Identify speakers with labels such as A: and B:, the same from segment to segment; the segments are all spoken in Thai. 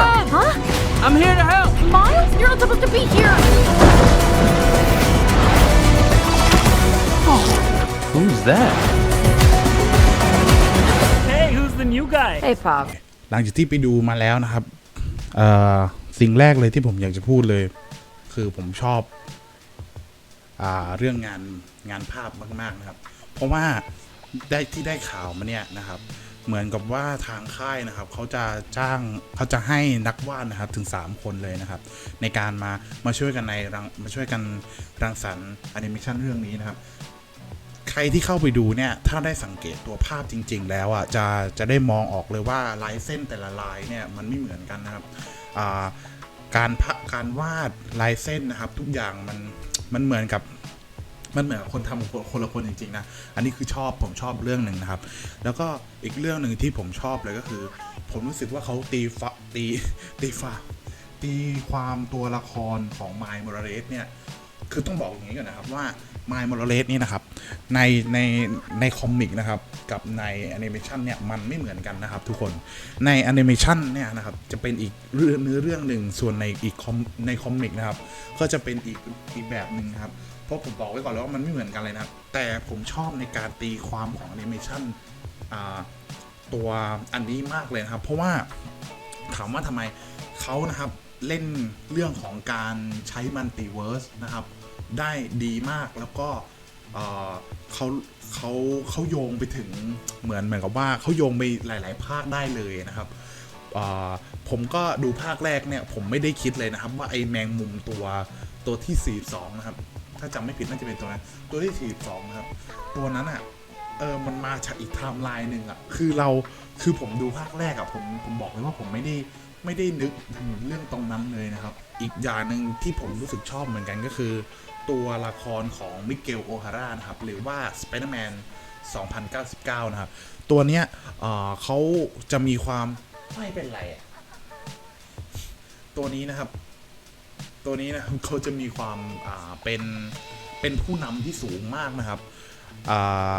A: Run! Huh?
B: I'm here to help.
A: Miles? You're not supposed to be here!
B: Who's that? Hey, who's the new guy?
A: Hey, Pop.
C: หลังจากที่ไปดูมาแล้วนะครับเอ่อสิ่งแรกเลยที่ผมอยากจะพูดเลย คือผมชอบอ่าเรื่องงานงานภาพมาก ๆ นะครับ เพราะว่าได้ที่ได้ข่าวมาเนี่ยนะครับ เหมือนกับว่าทางค่ายนะครับเขาจะจ้างเขาจะให้นักวาดนะครับถึง 3 คนเลยนะครับ ในการมามาช่วยกันในรังมาช่วยกันรังสรรค์แอนิเมชันเรื่องนี้นะครับใครที่เข้าไปดูเนี่ย ถ้าได้สังเกตตัวภาพจริง ๆ แล้วอะจะจะได้มองออกเลยว่าลายเส้นแต่ละลายเนี่ยมันไม่เหมือนกันนะครับการพการวาดลายเส้นนะครับ ทุกอย่างมันมันเหมือนกับ มันเหมือนคนทำคนคนละคนจริงๆนะ อันนี้คือชอบผมชอบเรื่องหนึ่งนะครับ แล้วก็อีกเรื่องหนึ่งที่ผมชอบเลยก็คือ ผมรู้สึกว่าเขาตีฟะตีตีฟาตีความตัวละครของไมล์มอร์เรสเนี่ย คือต้องบอกอย่างนี้ก่อนนะครับว่า m y m o r a l e s นี่นะครับในในในคอมิกนะครับกับในแอนิเมชันเนี่ยมันไม่เหมือนกันนะครับทุกคนในแอนิเมชันเนี่ยนะครับจะเป็นอีกเรื่องเนื้อเรื่องหนึ่งส่วนในอีกคอมในคอมิกนะครับก็จะเป็นอีกอีกแบบหนึ่งครับเพราะผมบอกไว้ก่อนแล้วว่ามันไม่เหมือนกันเลยนะครับแต่ผมชอบในการตีความของแอนิเมชันตัวอันนี้มากเลยนะครับ เพราะว่าถามว่าทำไมเขานะครับเล่นเรื่องของการใช้มัลติเวิร์สนะครับ ได้ดีมากแล้วก็เขาเขาเขาโยงไปถึงเหมือนเหมือนกับว่าเขาโยงไปหลาย ๆ ภาคได้เลยนะครับผมก็ดูภาคแรกเนี่ย ผมไม่ได้คิดเลยนะครับ ว่าไอ้แมงมุมตัวตัวที่ 42 นะครับ ถ้าจำไม่ผิดน่าจะเป็นตัวนั้น ตัวที่ 42 นะครับ ตัวนั้นอะเออมันมาจากอีกไทม์ไลน์หนึ่งอะคือเราคือผมดูภาคแรกอะผมผมบอกเลยว่าผมไม่ได้ไม่ได้นึกถึงเรื่องตรงนั้นเลยนะครับ อีกอย่างหนึ่งที่ผมรู้สึกชอบเหมือนกันก็คือ ตัวละครของมิเกลโอฮาร่านะครับ หรือว่า Spider-Man 2099 นะครับ ตัวเนี้ยเขาจะมีความไม่เป็นไรอะตัวนี้นะครับ ตัวนี้นะเขาจะมีความเป็นเป็นผู้นำที่สูงมากนะครับอ่า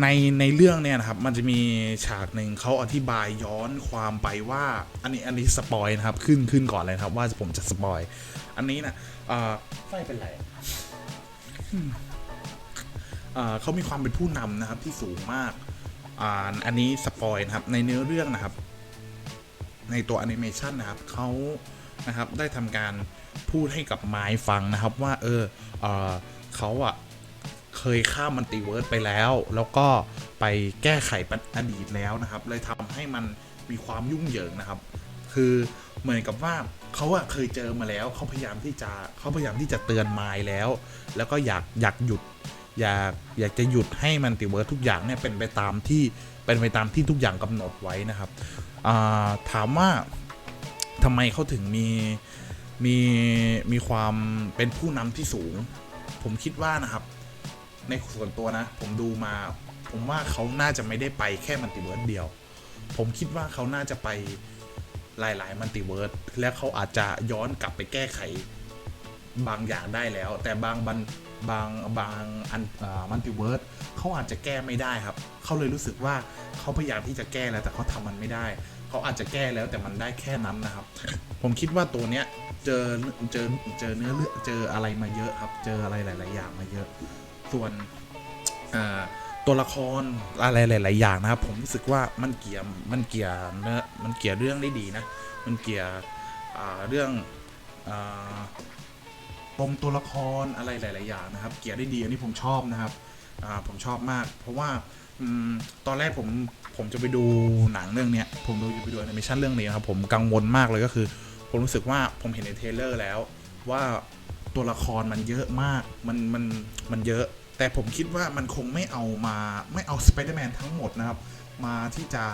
C: ในในเรื่องเนี่ยนะครับมันจะมีฉากหนึ่งเขาอธิบายย้อนความไปว่าอันนี้อันนี้สปอยนะครับขึ้นขึ้นก่อนเลยนะครับ ว่าผมจะสปอย อันนี้นะอ่าไม่เป็นไรอืมอ่าเขามีความเป็นผู้นำนะครับที่สูงมากอ่าอันนี้สปอยนะครับในเนื้อเรื่องนะครับ ในตัวแอนิเมชันนะครับเขานะครับได้ทำการพูดให้กับไม้ฟังนะครับว่าเออเออเขาอะ เคยข้ามมัลติเวิร์สไปแล้ว แล้วก็ไปแก้ไขปัญอดีตแล้วนะครับ เลยทำให้มันมีความยุ่งเหยิงนะครับ คือเหมือนกับว่าเขาอะเคยเจอมาแล้วเขาพยายามที่จะเขาพยายามที่จะเตือนไม้แล้ว แล้วก็อยากอยากหยุดอยากอยากจะหยุดให้มัลติเวิร์สทุกอย่างเนี่ยเป็นไปตามที่เป็นไปตามที่ทุกอย่างกำหนดไว้นะครับาถามว่าทำไมเขาถึงมีมีมีความเป็นผู้นำที่สูง ผมคิดว่านะครับ ในส่วนตัวนะ ผมดูมา ผมว่าเขาน่าจะไม่ได้ไปแค่มัลติเวิร์สเดียว ผมคิดว่าเขาน่าจะไปหลายๆมัลติเวิร์สและเขาอาจจะย้อนกลับไปแก้ไขบางอย่างได้แล้ว แต่บางบันบางบางอันมัลติเวิร์สเขาอาจจะแก้ไม่ได้ครับ เขาเลยรู้สึกว่าเขาพยายามที่จะแก้แล้วแต่เขาทำมันไม่ได้ เขาอาจจะแก้แล้วแต่มันได้แค่นั้นนะครับ ผมคิดว่าตัวเนี้ยเจอเจอเจอเนื้อเรื่อเจออะไรมาเยอะครับ เจออะไรหลาย ๆ อย่างมาเยอะ ส่วนตัวละครอะไรหลาย ๆ อย่างนะครับ ผมรู้สึกว่ามันเกี่ยมมันเกี่ยเนื้อมันเกี่ยเรื่องได้ดีนะ มันเกี่ยเรื่องปมตัวละครอะไรหลาย ๆ อย่างนะครับ เกี่ยได้ดีอันนี้ผมชอบนะครับผมชอบมาก เพราะว่าตอนแรกผมผมจะไปดูหนังเรื่องเนี้ยผมดูจะไปดูแอนิเมชันเรื่องนี้นะครับผมกังวลมากเลยก็คือ ผมรู้สึกว่าผมเห็นในเทเลอร์แล้วว่าตัวละครมันเยอะมากมันมันมันเยอะ แต่ผมคิดว่ามันคงไม่เอามาไม่เอาสไปเดอร์แมนทั้งหมดนะครับ มาที่จะ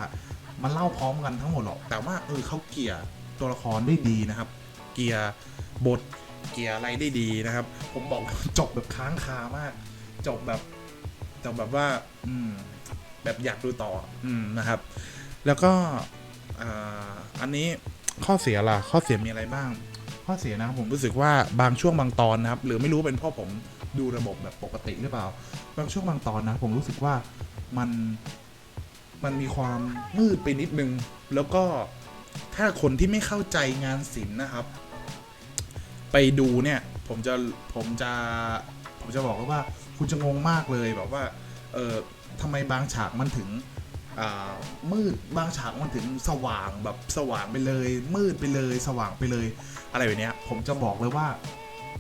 C: มาเล่าพร้อมกันทั้งหมดหรอก แต่ว่าเออเขาเกี่ยตัวละครได้ดีนะครับ เกียร์บทเกียร์อะไรได้ดีนะครับ ผมบอกจบแบบค้างคามาก จบแบบจบแบบว่า อืม แบบอยากดูต่อ อืมนะครับ แล้วก็ออันนี้ข้อเสียล่ะ ข้อเสียมีอะไรบ้าง ข้อเสียนะครับผมรู้สึกว่าบางช่วงบางตอนนะครับ หรือไม่รู้เป็นเพราะผม ดูระบบแบบปกติหรือเปล่า บางช่วงบางตอนนะ ผมรู้สึกว่ามันมันมีความมืดไปนิดนึง แล้วก็ถ้าคนที่ไม่เข้าใจงานศิลป์นะครับ ไปดูเนี่ยผมจะผมจะผมจะบอกว่าคุณจะงงมากเลยแบบว่าเออทำไมบางฉากมันถึงมืดบางฉากมันถึงสว่างแบบสว่างไปเลย มืดไปเลย สว่างไปเลย อะไรแบบเนี้ยผมจะบอกเลยว่า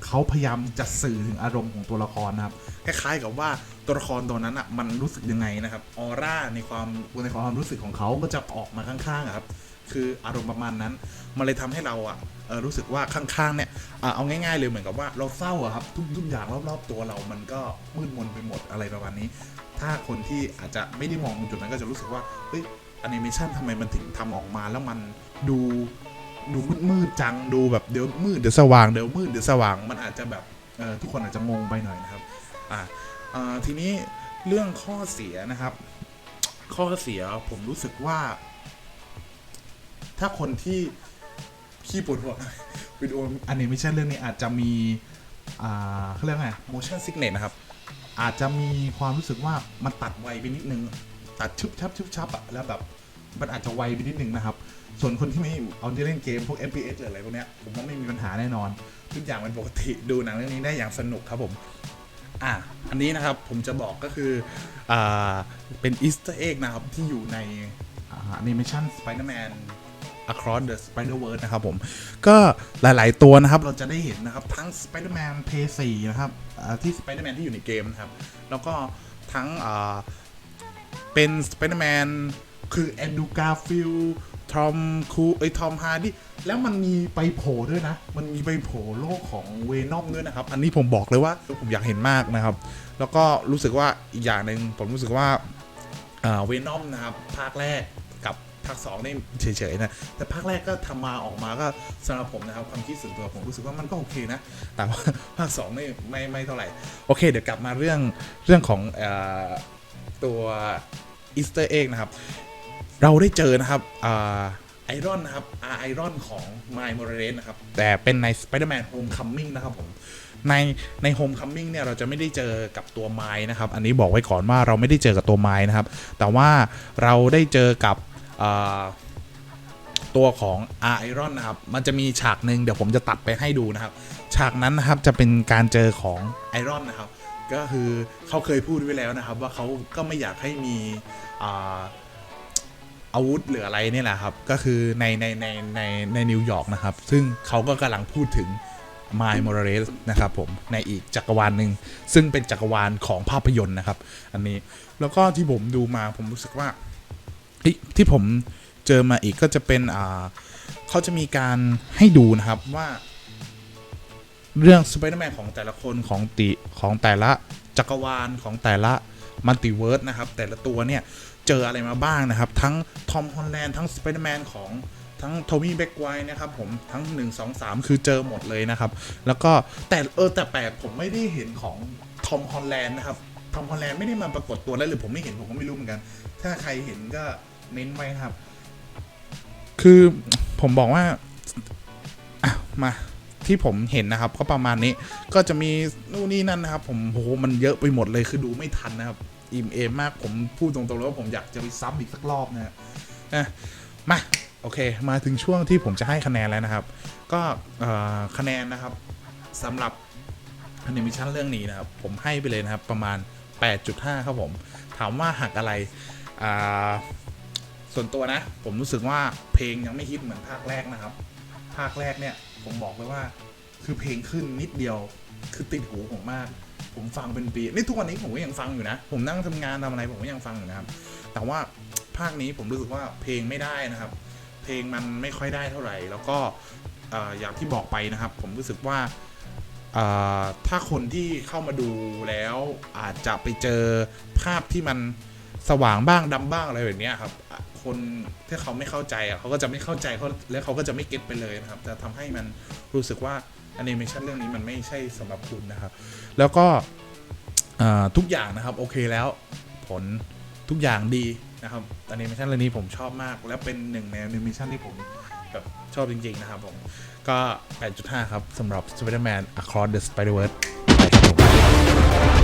C: เขาพยายามจะสื่อถึงอารมณ์ของตัวละครนะครับคล้ายๆกับว่าตัวละครตัวนั้นอะมันรู้สึกยังไงนะครับออร่าในความในความรู้สึกของเขาก็จะออกมาข้างๆครับคืออารมณ์ประมาณนั้น มันเลยทำให้เราอะรู้สึกว่าข้างๆเนี่ยเอาง่ายๆเลยเหมือนกับว่าเราเศร้าอะครับทุกทุกอย่างรอบๆตัวเรามันก็มืดมนไปหมดอะไรประมาณนี้ ถ้าคนที่อาจจะไม่ได้มองตรงจุดนั้นก็จะรู้สึกว่าเฮ้ยแอนิเมชันทำไมมันถึงทำออกมาแล้วมันดู ดูมืดมืดจังดูแบบเดี๋ยวมืดเดี๋ยวสว่างเดี๋ยวมืดเดี๋ยวสว่างมันอาจจะแบบทุกคนอาจจะงงไปหน่อยนะครับอ่าทีนี้เรื่องข้อเสียนะครับ ข้อเสียผมรู้สึกว่า ถ้าคนที่ขี้ปวดหัววิดีโอแอนิเมชันเรื่องนี้อาจจะมีอ่าเขาเรียกไง motion sickness นะครับ อาจจะมีความรู้สึกว่ามันตัดไวไปนิดนึง ตัดชุบชับชุบชับอะแล้วแบบ มันอาจจะไวไปนิดนึงนะครับ ส่วนคนที่ไม่เอาที่เล่นเกมพวก FPS หรืออะไรพวกเนี้ยผมว่าไม่มีปัญหาแน่นอน ทุกอย่างมันปกติดูหนังเรื่องนี้ได้อย่างสนุกครับผมอะอันนี้นะครับผมจะบอกก็คืออ่าเป็นอีสเตอร์เอ็กนะครับที่อยู่ในแอนิเมชัน Spider-Man Across the Spider-Verse นะครับผม ก็หลายๆตัวนะครับเราจะได้เห็นนะครับ ทั้ง Spider-Man p 4นะครับที่ Spider-Man ที่อยู่ในเกมนะครับ แล้วก็ทั้งเป็น Spider-Man คือแอนดูการ์ฟิลทอมคูเอ้ยทอมฮาร์ดี้แล้วมันมีไปโผล่ด้วยนะ มันมีไปโผล่โลกของเวนอมด้วยนะครับ อันนี้ผมบอกเลยว่าผมอยากเห็นมากนะครับ แล้วก็รู้สึกว่าอีกอย่างหนึ่งผมรู้สึกว่าเวนอมนะครับ ภาคแรกกับภาค2นี่เฉยๆนะ แต่ภาคแรกก็ทำมาออกมาก็สำหรับผมนะครับ ความคิดส่วนตัวผมรู้สึกว่ามันก็โอเคนะ แต่ว่าภาค2นี่ไม่ไม่เท่าไหร่ โอเค เดี๋ยวกลับมาเรื่องเรื่องของอตัวอีสเตอร์เอ็กนะครับ เราได้เจอนะครับไอรอนนะครับไอรอนของ m i l e Morales นะครับ แต่เป็นใน Spider-Man Homecoming นะครับผมในใน Homecoming เนี่ยเราจะไม่ได้เจอกับตัวไม้นะครับ อันนี้บอกไว้ก่อนว่าเราไม่ได้เจอกับตัวไม้นะครับ แต่ว่าเราได้เจอกับตัวของไอรอนนะครับ มันจะมีฉากหนึ่งเดี๋ยวผมจะตัดไปให้ดูนะครับ ฉากนั้นนะครับจะเป็นการเจอของไอรอนนะครับ ก็คือเขาเคยพูดไว้แล้วนะครับ ว่าเขาก็ไม่อยากให้มี อาวุธหรืออะไรเนี่ยแหละครับ ก็คือในในในในในนิวยอร์กนะครับ ซึ่งเขาก็กำลังพูดถึง m i l e Morales นะครับผมในอีกจักรวาลหนึ่งซึ่งเป็นจักรวาลของภาพยนตร์นะครับ อันนี้แล้วก็ที่ผมดูมาผมรู้สึกว่าที่ผมเจอมาอีกก็จะเป็นอ่าเขาจะมีการให้ดูนะครับว่า เรื่องสไปเดอร์แมนของแต่ละคนของติของแต่ละจักรวาลของแต่ละมัลติเวิร์สนะครับ แต่ละตัวเนี่ย เจออะไรมาบ้างนะครับ ทั้งทอมฮอลแลนด์ทั้งสไปเดอร์แมนของทั้งโทมี่แบ็กไวนะครับผมทั้ง 1 2 3 คือเจอหมดเลยนะครับ แล้วก็แต่เออแต่แปลกผมไม่ได้เห็นของทอมฮอลแลนด์นะครับทอมฮอลแลนด์ไม่ได้มาปรากฏตัวแล้วหรือผมไม่เห็นผมก็ไม่รู้เหมือนกัน ถ้าใครเห็นก็เน้นไว้ครับ คือผมบอกว่าอะมาที่ผมเห็นนะครับ ก็ประมาณนี้ก็จะมีนู่นนี่นั่นนะครับ ผมโหมันเยอะไปหมดเลยคือดูไม่ทันนะครับ อิ่มเอมมากผมพูดตรงๆเลยว่าผมอยากจะไปซ้ำอีกสักรอบนะฮะมาโอเค มาถึงช่วงที่ผมจะให้คะแนนแล้วนะครับ ก็คะแนนนะครับสำหรับแอนิเมชันเรื่องนี้นะครับ ผมให้ไปเลยนะครับประมาณ 8.5 ครับผม ถามว่าหักอะไร ส่วนตัวนะ ผมรู้สึกว่าเพลงยังไม่ฮิตเหมือนภาคแรกนะครับ ภาคแรกเนี่ยผมบอกเลยว่า คือเพลงขึ้นนิดเดียวคือติดหูผมมาก ผมฟังเป็นปีนี่ทุกวันนี้ผมก็ยังฟังอยู่นะ ผมนั่งทำงานทำอะไรผมก็ยังฟังอยู่นะครับ แต่ว่าภาคนี้ผมรู้สึกว่าเพลงไม่ได้นะครับ เพลงมันไม่ค่อยได้เท่าไหร่ แล้วก็เอ่อย่างที่บอกไปนะครับ ผมรู้สึกว่าถ้าคนที่เข้ามาดูแล้วอาจจะไปเจอภาพที่มันสว่างบ้างดำบ้างอะไรแบบนี้ครับ คนที่เขาไม่เข้าใจเขาก็จะไม่เข้าใจเขาแล้วเขาก็จะไม่เก็ตไปเลยนะครับ จะทำให้มันรู้สึกว่า แอนิเมชันเรื่องนี้มันไม่ใช่สำหรับคุณนะครับ แล้วก็ทุกอย่างนะครับโอเคแล้วผลทุกอย่างดีนะครับแอนิเมชันเรื่องนี้ผมชอบมาก และเป็นหนึ่งในแอนิเมชันที่ผมแบบชอบจริง ๆ นะครับผม ก็ 8.5 ครับสำหรับ Spider-Man Across the Spider-Verse ไปครับผม